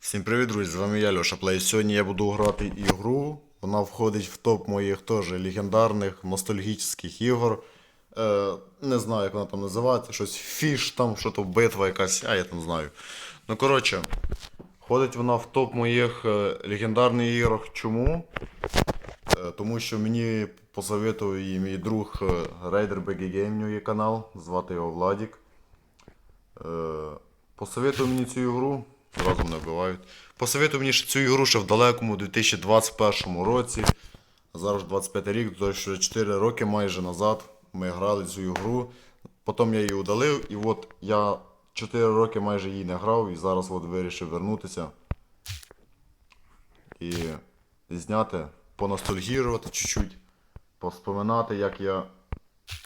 Всім привіт, друзі! З вами я, Льоша Плей. Сьогодні я буду грати ігру. Вона входить в топ моїх теж легендарних ностальгічних ігор. Е, не знаю, як вона там називається, щось фіш там, що то битва якась, а я там знаю. Ну коротше, входить вона в топ моїх е, легендарних ігор. Чому? Е, тому що мені посоветував її мій друг Raider BG Game, є канал, звати його Владік. Е, посоветував мені цю ігру, зразу мене вбивають. Посоветував мені ще цю ігру ще в далекому 2021 році. Зараз 25 рік, то що 4 роки майже назад ми грали цю ігру. Потім я її удалив, і от я 4 роки майже її не грав, і зараз от вирішив вернутися і зняти, поностальгірувати чуть-чуть, поспоминати, як я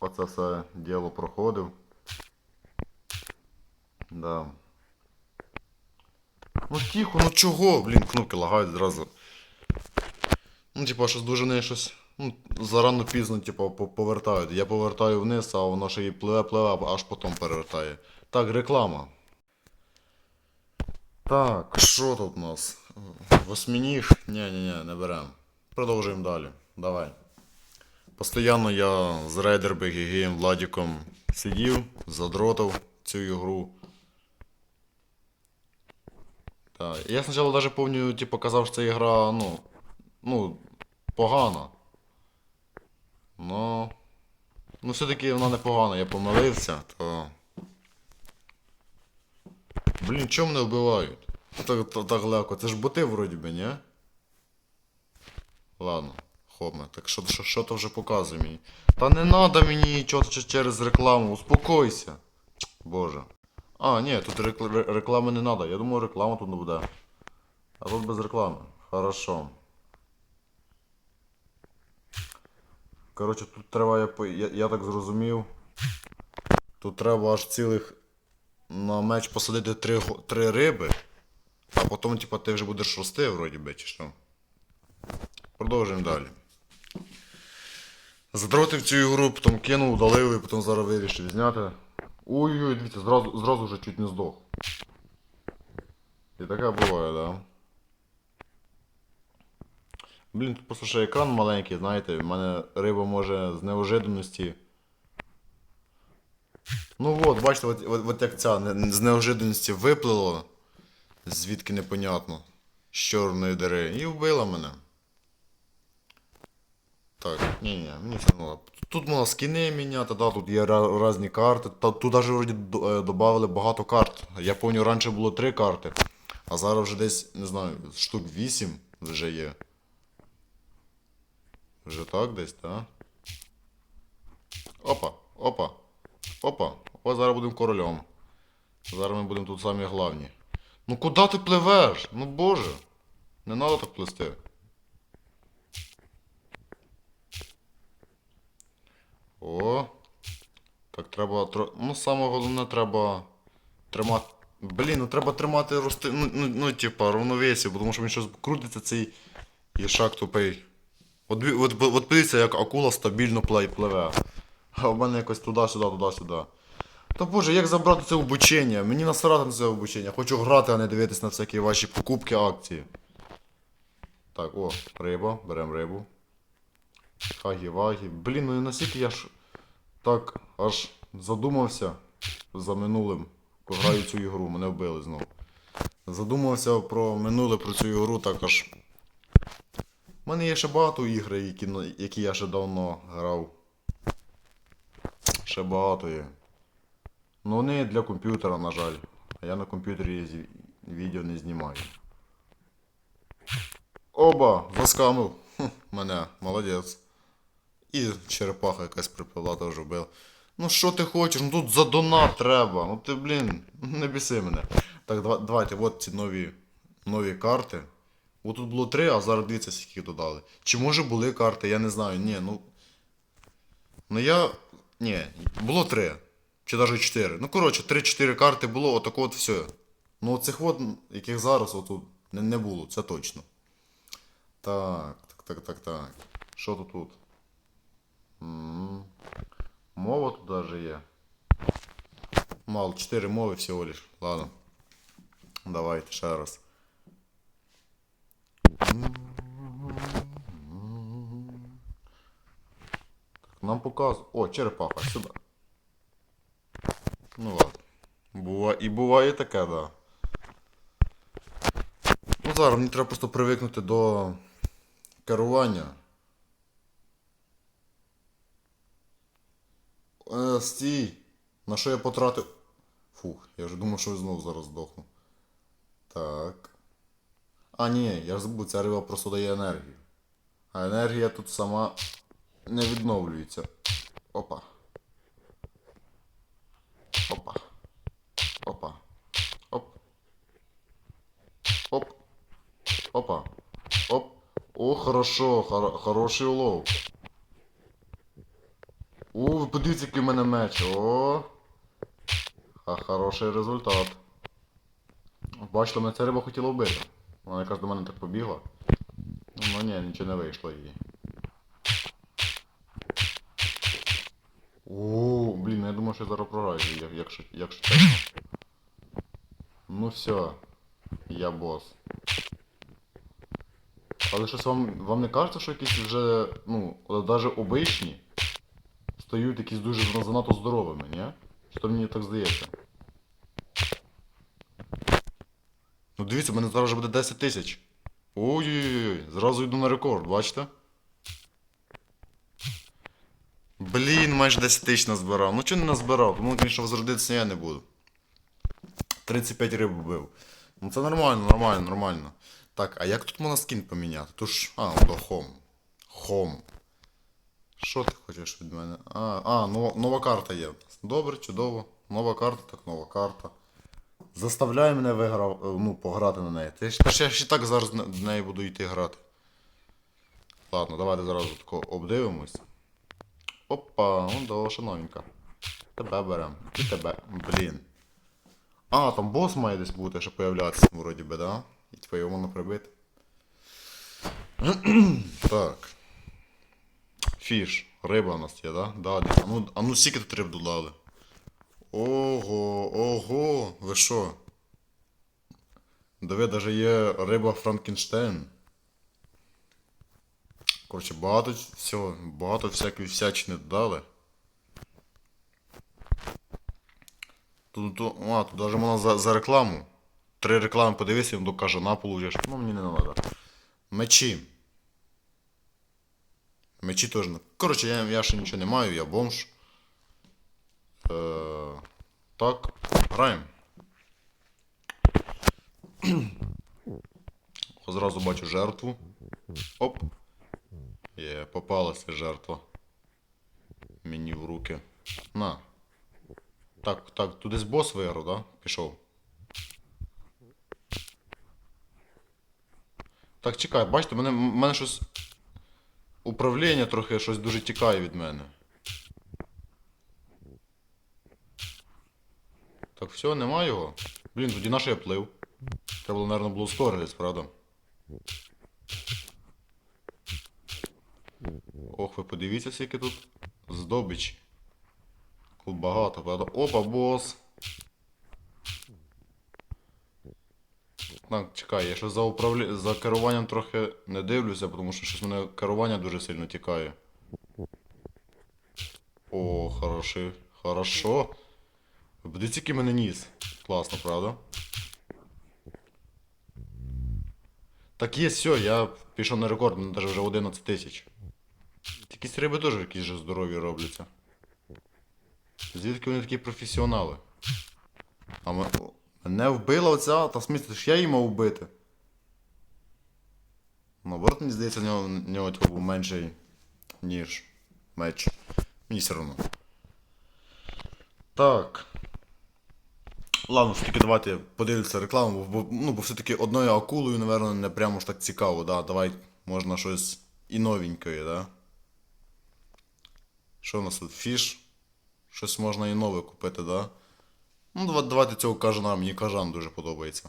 оце все діло проходив. Да. Ну тихо, ну чого, блін, кнопки лагають зразу. Ну, типа, щось дуже не щось. Ну, зарано пізно, типа, по- повертають. Я повертаю вниз, а воно ще і пливе, пливе, аж потім перевертає. Так, реклама. Так, що тут у нас? Восьмініг? Ні, ні, ні, не беремо. Продовжуємо далі. Давай. Постоянно я з Рейдер BGG Владіком сидів, задротав цю ігру. Так. Я спочатку навіть пам'ятаю, типу, казав, що ця гра, ну, ну, погана. Ну. Ну, все-таки вона не погана, я помилився, то. Блін, чому мене вбивають? Так, так, так легко. Це ж боти вроді би, ні? Ладно, хоме, так що, що, що то вже показує мені? Та не надо мені нічого через рекламу, успокойся. Боже. А, ні, тут рекл- реклами не надо. Я думаю, реклама тут не буде. А тут без реклами. Хорошо. Коротше, тут треба, я, я, так зрозумів. Тут треба аж цілих на меч посадити три, три риби, а потім, типа, ти вже будеш рости, вроді би, чи що. Продовжуємо далі. Задротив цю ігру, потім кинув, удалив і потім зараз вирішив зняти. Ой-ой, дивіться, зразу, зразу вже чуть не здох. І таке буває, да. Блін, тут просто ще екран маленький, знаєте, в мене риба може з неожиданності. Ну от, бачите, от, от, от як ця з неожиданності виплило, звідки непонятно, з чорної дири, і вбила мене. Так, ні, ні, мені все одно. Тут можна скини міняти, да, тут є різні карти. Та, тут навіть вроді додали багато карт. Я пам'ятаю, раніше було три карти, а зараз вже десь, не знаю, штук 8 вже є. Вже так десь, так? Опа, опа, опа. Ось зараз будемо королем. Зараз ми будемо тут самі главні. Ну куди ти пливеш? Ну боже. Не треба так плисти. О. Так треба. Ну, саме головне треба тримати. Блін, ну треба тримати рости. Ну, ну, ну типа, равновесію, бо тому що він щось крутиться цей їшак тупий. От, бі- от, от подивіться, як акула стабільно плей пливе. А в мене якось туди-сюди, туди-сюди. Та боже, як забрати це обучення? Мені насрати на це обучення. Хочу грати, а не дивитись на всякі ваші покупки, акції. Так, о, риба, беремо рибу. Хагі-вагі. Блін, ну і наскільки я ж так аж задумався за минулим. Граю цю ігру, мене вбили знову. Задумався про минуле про цю ігру так аж. У мене є ще багато ігр, які, які я ще давно грав. Ще багато є. Ну вони для комп'ютера, на жаль. А я на комп'ютері відео не знімаю. Оба! Заскамив. Мене, молодець. І черепаха якась припила, теж вбив. Ну що ти хочеш? Ну тут за донат треба. Ну ти, блін, не біси мене. Так, дава- давайте, от ці нові, нові карти. От тут було три, а зараз дивіться, скільки додали. Чи може були карти, я не знаю. Ні, ну. Ну я. Ні, було три. Чи навіть чотири. Ну, коротше, три-чотири карти було, отак от все. Ну оцих от, яких зараз отут не, не було, це точно. Так, так, так, так, так. Що тут тут? Мова тут даже є. Мало, 4 мови всього лиш. Ладно. Давайте ще раз. Так, нам показує. О, черепаха, сюди. Ну ладно. Бува... І буває таке, да. Ну зараз мені треба просто привикнути до керування. Е, стій. На що я потратив. Фух, я вже думав, що я знову зараз здохну. Так. А, ні, я ж забув, ця риба просто дає енергію. А енергія тут сама не відновлюється. Опа. Опа. Опа. Оп. Оп. Опа. Оп. О, хорошо, хор- хороший улов. Подивіться, який в мене меч. О. А хороший результат. Бачите, мене ця риба хотіла вбити. Вона якась до мене так побігла. Ну ні, нічого не вийшло їй. О, блін, я думав, що я зараз програю, як- якщо, якщо чесно. Ну все, я бос. Але щось вам, вам не кажеться, що якісь вже, ну, навіть обичні стають якісь дуже занадто здоровими, ні? Що мені так здається? Ну дивіться, в мене зараз вже буде 10 тисяч. Ой-ой-ой, зразу йду на рекорд, бачите? Блін, майже 10 тисяч назбирав. Ну чого не назбирав? Тому, звісно, возродитися я не буду. 35 риб вбив. Ну це нормально, нормально, нормально. Так, а як тут можна скін поміняти? Тож. А, ну, до хом. Хом. Що ти хочеш від мене? А, а нова, нова карта є. Добре, чудово. Нова карта, так нова карта. Заставляй мене виграв, ну, пограти на неї. Ти ж, я і так зараз в неї буду йти грати. Ладно, давайте зразу тако обдивимось. Опа, ну довше новенька. Тебе берем. І тебе. Блін. А, там бос має десь бути, щоб появлятися, вроді би, да? І типа його можна прибити. так. Фіш. Риба у нас є, да? Да, десь. А ну, а ну скільки тут риб додали? Ого, ого, ви що? Диви, даже є риба Франкенштейн. Коротше, багато всього, багато всякої всячини додали. Тут, тут, а, тут даже можна за, за рекламу. Три реклами подивися, до кажана получиш. Ну, мені не треба. Мечі. Мечі теж. Коротше, я, я ще нічого не маю, я бомж. Е, так, граємо. Зразу бачу жертву. Оп. Є, попалася жертва. Мені в руки. На. Так, так, тут десь бос виграв, да? Пішов. Так, чекай, бачите, мене, мене щось. Управління трохи щось дуже тікає від мене. Так, все, нема його. Блін, тоді на що я плив? Треба було, мабуть, було ускоритись, правда? Ох, ви подивіться, скільки тут здобич. Багато, правда. Опа, бос. Так, чекай, я ще за управлі... за керуванням трохи не дивлюся, тому що щось мене керування дуже сильно тікає. О, хороший. Хорошо. Подивіться, який мене ніс. Класно, правда? Так є, все, я пішов на рекорд, мене навіть вже 11 тисяч. Якісь риби теж якісь же здорові робляться. Звідки вони такі професіонали? А ме- мене вбила оця, та смислі, ж я її мав вбити. Наоборот, мені здається, в нього, нього типу, був менший, ніж меч. Мені все одно. Так. Ладно, все-таки давайте подивимося рекламу, бо, ну, бо все-таки одною акулою, напевно, не прямо ж так цікаво, да. Давай можна щось і новенькое, да. Що в нас тут? Фіш? Щось можна і нове купити, да? Ну, давайте цього кажана, мені кажан дуже подобається.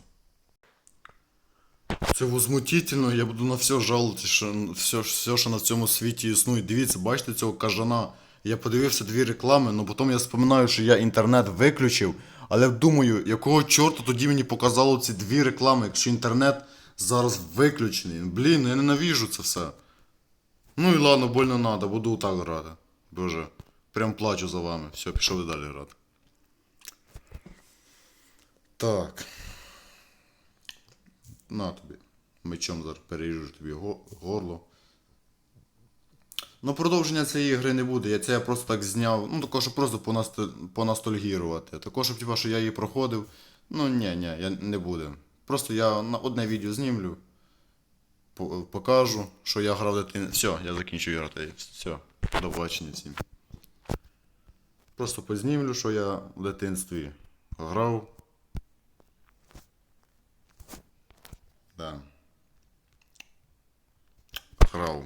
Це возмутительно, я буду на все жалуватися, що все, все, що на цьому світі існує. Дивіться, бачите цього кажана. Я подивився дві реклами, але потім я споминаю, що я інтернет виключив. Але думаю, якого чорта тоді мені показало ці дві реклами, якщо інтернет зараз виключений. Блін, я ненавіжу це все. Ну і ладно, больно надо, буду так грати. Боже, прям плачу за вами. Все, пішов далі грати. Так. На тобі. Мечом зараз переріжу тобі горло. Ну, продовження цієї гри не буде. Я це я просто так зняв. Ну, також щоб просто понасто- понастольгірувати. Також, щоб типа, що я її проходив. Ну, ні, ні, я не буде. Просто я на одне відео знімлю. Покажу, що я грав в дитинстві. Все, я закінчую грати. Все, до побачення всім. Просто познімлю, що я в дитинстві грав. Да. Грав.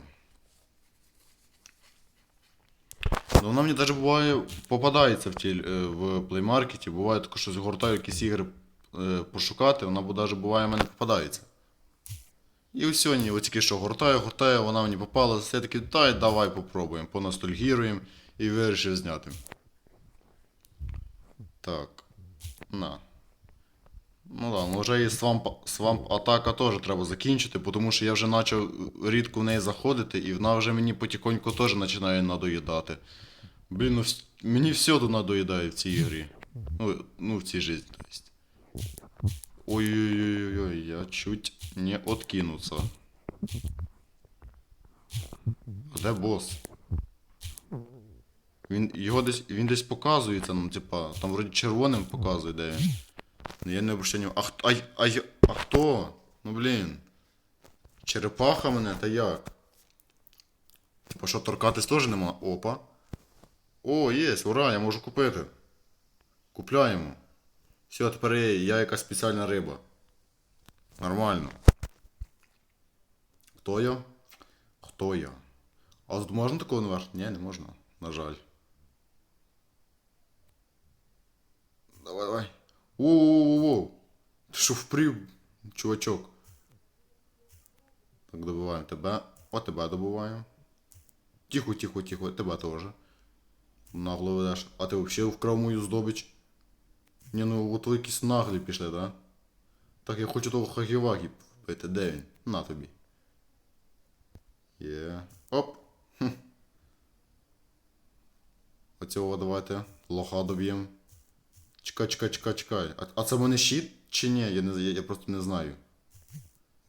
Ну, вона мені навіть буває попадається в ті, е, в плеймаркеті, буває таке, що згортаю якісь ігри е, пошукати, вона навіть буває в мене попадається. І ось сьогодні, от тільки що гортаю, гортаю, вона мені попалася, я такий, дай, давай попробуємо, понастольгіруємо і вирішив зняти. Так. На. Ну да, ну вже і свамп, свамп атака теж треба закінчити, тому що я вже почав рідко в неї заходити, і вона вже мені потихоньку теж починає надоїдати. Блін, ну вс- мені все тут надоїдає в цій грі. Ну, ну в цій житті, то есть. Ой-ой-ой, я чуть не откинуться. А де бос? Він, його десь, він десь показується, ну, типа, там вроді червоним показує, де він. Я не обращаю. А, хто- а, й- а, хто? Ну блін. Черепаха мене, та як? Типа що, торкатись теж нема? Опа. О, є, ура, я можу купити. Купляємо. Все, тепер я, я якась спеціальна риба. Нормально. Хто я? Хто я? А тут можна такого наверх? Ні, не можна. На жаль. Давай, давай. Воу-воу-воу. Ти що впрів, чувачок? Так, добиваємо тебе. О, тебе добиваємо. Тихо, тихо, тихо, тебе теж. Нагло ведеш. А ти взагалі вкрав мою здобич? Ні, ну от ви якісь наглі пішли, да? Так, я хочу того хагівагі вбити. Де він? На тобі. Є. Оп. Хм. Оцього давайте. Лоха доб'ємо. Чекай, чекай, чекай, чекай. А, а це мене щит чи ні? Я, не, я, я просто не знаю.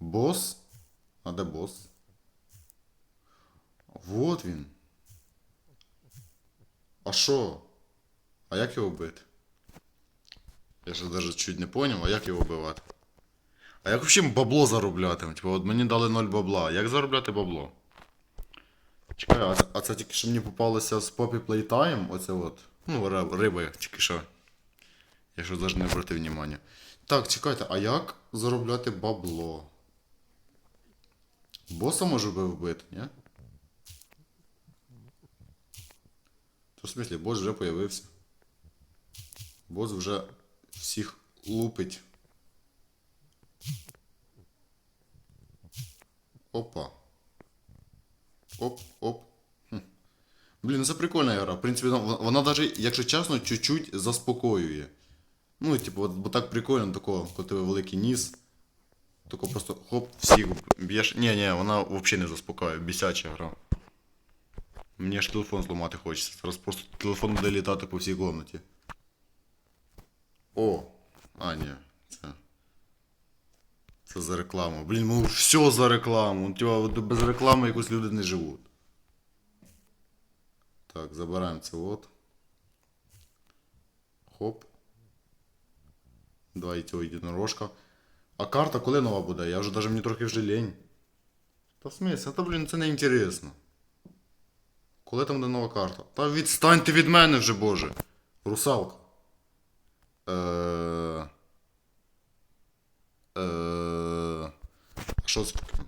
Бос? А де бос? Вот він. А що? А як його вбити? Я ж навіть чуть не поняв, а як його вбивати? А як взагалі бабло заробляти? Типу, от мені дали 0 бабла. Як заробляти бабло? Чекай, а, це- а це тільки що мені попалося з Poppy Playtime, оце от. Ну, ри- риба тільки що. Я що навіть не обратив внимання. Так, чекайте, а як заробляти бабло? Боса може би вбити, ні? То в смислі, бос вже появився. Бос вже всіх лупить. Опа. Оп, оп. Хм. Блін, ну це прикольна гра. В принципі, вона навіть, якщо чесно, чуть-чуть заспокоює. Ну, типу, от, бо так прикольно, такого, коли тебе великий ніс. Тако просто хоп, всіх б'єш. Ні, ні, вона взагалі не заспокоює, бісяча гра. Мені аж телефон зламати хочеться. Зараз просто телефон буде літати по всій комнаті. О! А, ні, це. Це за рекламу. Блін, ну все за рекламу. Ну, Типа, без реклами якось люди не живуть. Так, забираємо це от. Хоп. Два і цього єдинорожка. А карта коли нова буде? Я вже даже мені трохи вже лень. Та в смысле? Та блін, це не інтересно. Коли там буде нова карта? Та відстаньте від мене вже, боже. Русалка. Е... Е... Що це таке?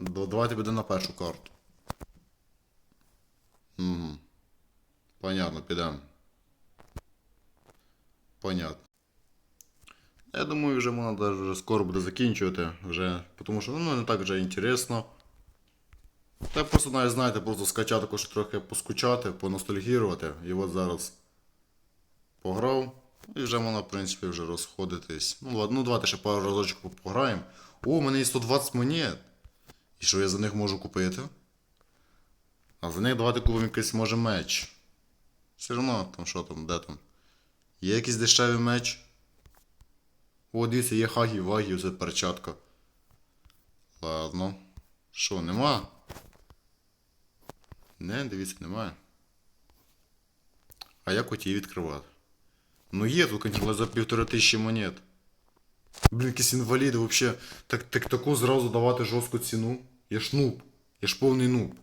Давайте буде на першу карту. Угу. Понятно, підемо. Понятно. Я думаю, вже можна вже скоро буде закінчувати, вже, тому що ну, не так вже інтересно. Та просто навіть знаєте, просто скачати також трохи поскучати, поностальгірувати. І от зараз пограв, І вже можна, в принципі, вже розходитись. Ну, ладно, ну давайте ще пару разочок пограємо. О, у мене є 120 монет. І що я за них можу купити? А за них давайте купимо якийсь може меч. Все одно, там що там, де там? Є якийсь дешевий меч? О, дивіться, є хагі, вагі, це перчатка. Ладно. Що, нема? Не, дивіться, немає. А як от її відкривати? Ну є тут, конечно, за півтори тисячі монет. Блін, якісь інваліди вообще. Так, так таку зразу давати жорстку ціну. Я ж нуб. Я ж повний нуб.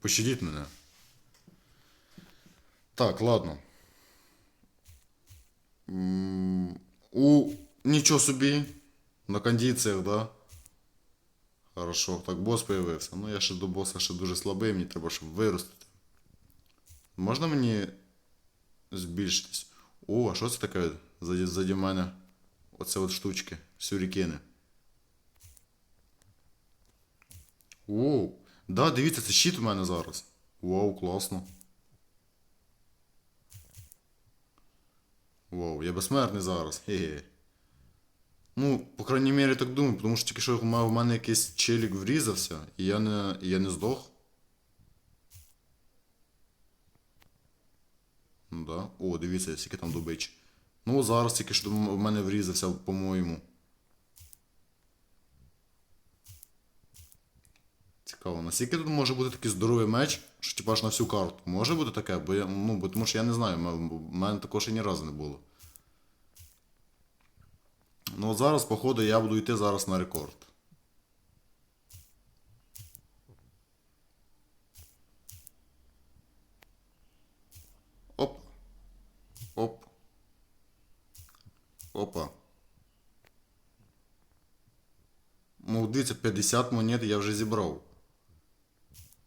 Пощадіть мене. Так, ладно. У нічого собі. На кондиціях, да? Хорошо, так бос появився. Ну я ще до боса ще дуже слабий, мені треба, щоб виростити. Можна мені збільшитись? О, а що це таке заді, заді мене? Оце от штучки, сюрікени. О, да, дивіться, це щит у мене зараз. Вау, класно. Вау, я безсмертний зараз. Хе-хе. Ну, по крайній мірі так думаю, тому що тільки що в мене- якийсь челік врізався, і я не, і я не здох. Ну да. О, дивіться, скільки там добич. Ну, зараз тільки що в мене врізався, по-моєму. Цікаво, наскільки тут може бути такий здоровий меч, що типа аж на всю карту. Може бути таке? Бо я, ну, бо, тому що я не знаю, в мене такого ще ні разу не було. Ну от зараз, походу, я буду йти зараз на рекорд. Оп. Оп. Опа. Ну, дивіться, 50 монет я вже зібрав.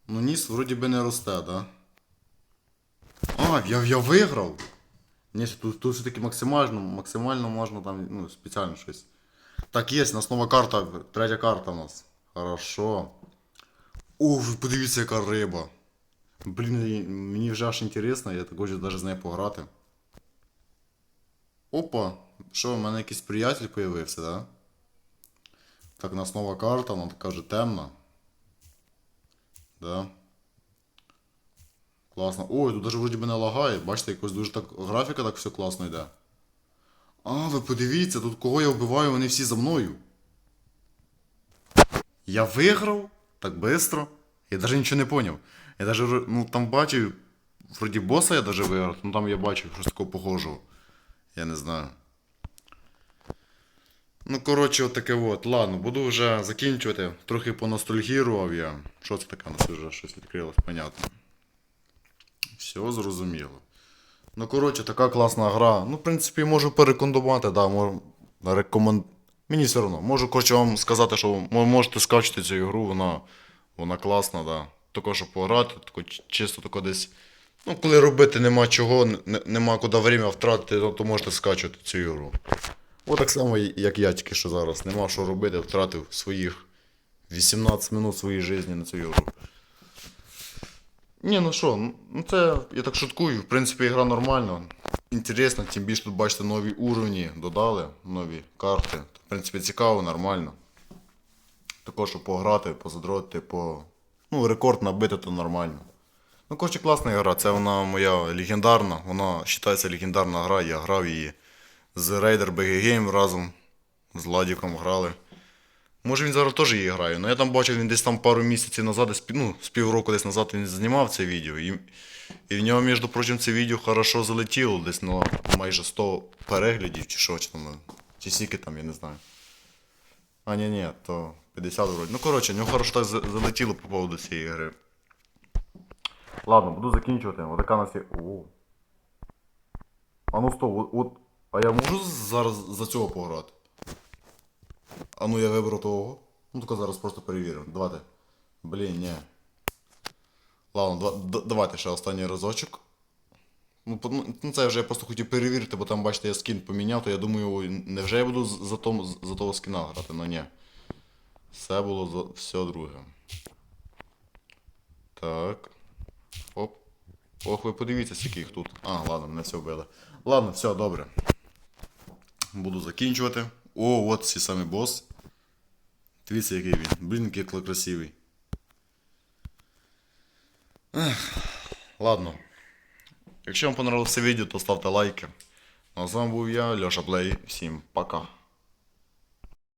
Ну, ніс вроді би не росте, да? А, я, я виграв! Ні, тут, тут все-таки максимально, максимально можна там, ну, спеціально щось. Так, є, у нас нова карта, третя карта у нас. Хорошо. Ви подивіться, яка риба. Блін, мені вже аж інтересно, я так хочу навіть з нею пограти. Опа, що, у мене якийсь приятель появився, да? Так, у нас нова карта, вона така вже темна. Да. Класно. Ой, тут даже вроді би не лагає. Бачите, якось дуже так графіка так все класно йде. А, ви подивіться, тут кого я вбиваю, вони всі за мною. Я виграв? Так быстро? Я даже нічого не поняв. Я даже, ну, там бачив, вроді боса я даже виграв, ну там я бачив щось такого похожого. Я не знаю. Ну, коротше, от таке от. Ладно, буду вже закінчувати. Трохи поностальгірував я. Що це таке у нас вже щось відкрилось, понятно. Все зрозуміло. Ну, коротше, така класна гра. Ну, в принципі, можу порекомендувати, да, можу рекомен... Мені все одно. Можу, коротше, вам сказати, що ви можете скачати цю ігру, вона, вона класна, да. Тако, щоб пограти, тако, чисто тако десь. Ну, коли робити нема чого, нема куди время втратити, то, то можете скачувати цю ігру. От так само, як я тільки що зараз. Нема що робити, втратив своїх 18 минут своєї житті на цю ігру. Ні, ну що, ну це я так шуткую. В принципі, гра нормальна. Інтересно, тим більше тут бачите нові уровні додали, нові карти. В принципі, цікаво, нормально. Також, щоб пограти, позадротити, по. Ну, рекорд набити, то нормально. Ну, коротше, класна гра. Це вона моя легендарна. Вона вважається легендарна гра. Я грав її з Raider BG Game разом з Ладіком грали. Може він зараз теж її грає, але я там бачив, він десь там пару місяців назад, ну, з півроку десь назад він знімав це відео. І, і в нього, між прочим, це відео хорошо залетіло, десь на майже 100 переглядів чи що, чи там, чи скільки там, я не знаю. А, ні, ні, то 50 вроді. Ну, коротше, в нього хорошо так залетіло по поводу цієї гри. Ладно, буду закінчувати. Отака нас є. О. А ну стоп, от. А я можу зараз за цього пограти? А ну я виберу того. Ну тільки зараз просто перевіримо. Давайте. Блін, ні. Ладно, два, д- давайте ще останній разочок. Ну, ну, ну, це я вже просто хотів перевірити, бо там, бачите, я скін поміняв, то я думаю, невже я буду за, том, за того скіна грати? Ну ні. Все було за все друге. Так. Оп. Ох, ви подивіться, скільки їх тут. А, ладно, мене все вбили. Ладно, все, добре. Буду закінчувати. О, от цей самий бос. Дивіться, який він. Блін, який красивий. Ех, ладно. Якщо вам понравилося відео, то ставте лайки. А з вами був я, Льоша Плей. Всім пока.